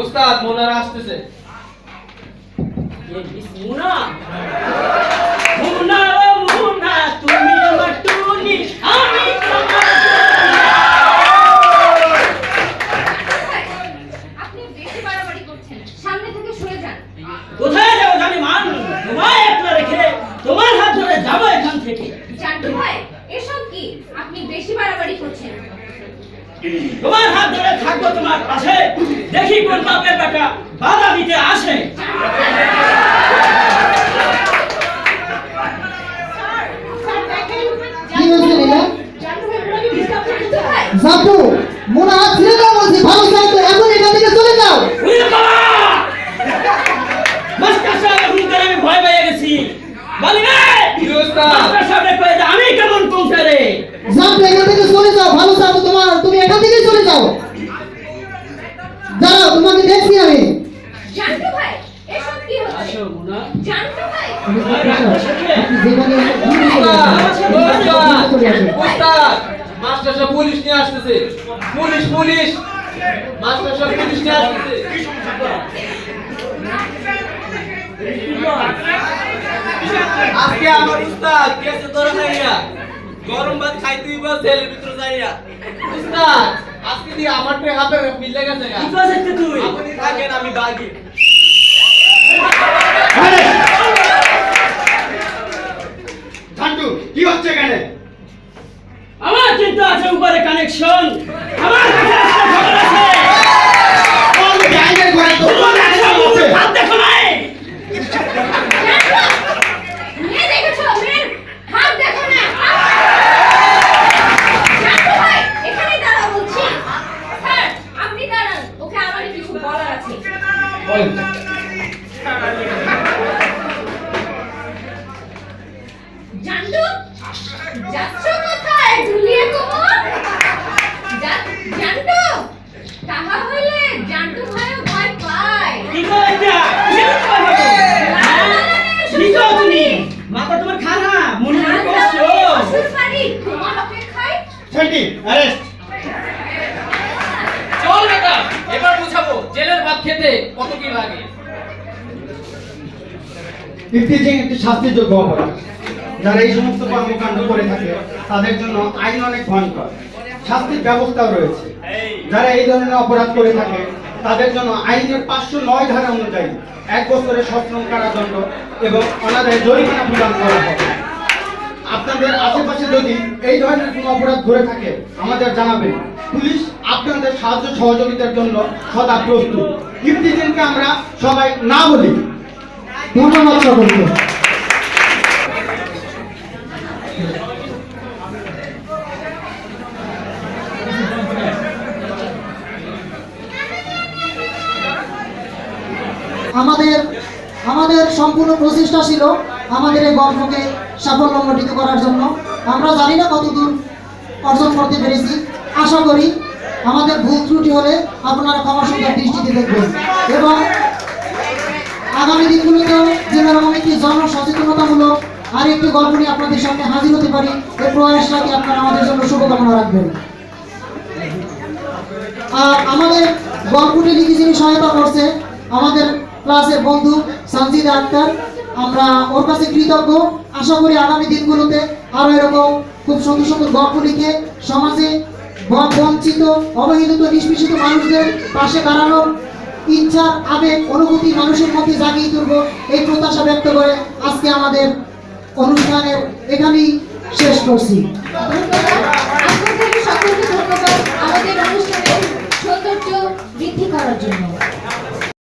উস্তাদ মোনারা আসতেছে। মুনা। মুনা মুনা তুমি আমার টুনি আমি আপনি বেশি বাড়াবাড়ি করছেন। সামনে থেকে সরে যান। কোথায় যাব জানি মান? তোমায় একলা রেখে তোমার হাত ধরে যাব এখান থেকে। জানতে ভাই এসব কি? আপনি বেশি বাড়াবাড়ি করছেন। তোমার হাত ধরে থাকব তোমার পাশে। দেখি কোন বাপের বেটা বাধা দিতে আসে। মোনা হাত ছেড়ে দাও বলছি ভালো এখন এখান থেকে চলে যাও। আমি ভয় পেয়ে গেছি। বলি রে কি উস্তাদ মাস্টার সাহেব আমি কেমন পৌঁছে রে এখান থেকে মাস্টার সাহেব পুলিশ নিয়ে আসতেছে। Police police! মাস্টার সাহেব পুলিশ নিয়ে আসতেছে। আজকে আমার উস্তাদ কেসে ধরে যাইয়া গরম ভাত খাইতে দিব ছেলের ভিতরে যাইয়া। উস্তাদ আজকে দিয়ে আমার হাতে মিলে গেছে। কি করেছিস তুই। আপনি থাকেন আমি বাগি। ঝান্টু কি হচ্ছে এখানে? আমার চিন্তা আছে উপরে কানেকশন আমার কাছে একটা খবর আছে। আইনের যাচ্ছ কোথায় ঝুলিয়ে কোমর? জানতু? তাহা হইলে জানতু ভাইও ভয় পায়। মাথা তোমার মনে কষ্ট। শ্বশুর বাড়ি তোমার অপেক্ষায়। ছেলেটি অ্যারেস্ট। চল বেটা এবার বুঝাবো জেলের ভাত খেতে কত কি লাগে। ইফতিজিং একটি শাস্তিযোগ্য অপরাধ। যারা এই সমস্ত কর্মকাণ্ড করে থাকে, তাদের জন্য আইন অনেক ভয়ঙ্কর। শাস্তির ব্যবস্থাও রয়েছে। যারা এই ধরনের অপরাধ করে থাকে, তাদের জন্য আইনের পাঁচশো নয় ধারা অনুযায়ী এক বছরের সশ্রম কারাদণ্ড এবং অনাদায় জরিমানা প্রদান করা হবে। আপনাদের আশেপাশে যদি এই ধরনের কোনো অপরাধ ঘটে থাকে, আমাদের জানাবেন পুলিশ আপনাদের সাহায্য সহযোগিতার জন্য সদা প্রস্তুত। ইফতিজিংকে আমরা সবাই না বলি আমাদের আমাদের সম্পূর্ণ প্রচেষ্টা ছিল আমাদের এই গল্পকে সাফল্য সাফল্যমণ্ডিত করার জন্য। আমরা জানি না কতদূর অর্জন করতে পেরেছি। আশা করি আমাদের ভুল ত্রুটি হলে আপনারা ক্ষমা সুন্দর দৃষ্টিতে দেখবেন। এবং আগামী দিনগুলোতেও যেরকম একটি জনসচেতনতামূলক আর একটি গল্প নিয়ে আপনাদের সামনে হাজির হতে পারি এই প্রয়াসটাকে আপনারা আমাদের জন্য শুভকামনা রাখবেন। আর আমাদের গল্পটি লিখে যিনি সহায়তা করছে, আমাদের ক্লাসের বন্ধু সঞ্জিদ আক্তার, আমরা ওর কাছে কৃতজ্ঞ। আশা করি আগামী দিনগুলোতে আরও এরকম খুব সুন্দর সুন্দর গল্প লিখে সমাজে বঞ্চিত, অবহেলিত, নিষ্পেষিত মানুষদের পাশে দাঁড়ানোর ইচ্ছা, আবেগ, অনুভূতি মানুষের মধ্যে জাগিয়ে তুলব এই প্রত্যাশা ব্যক্ত করে আজকে আমাদের অনুষ্ঠানের এখানেই শেষ করছি।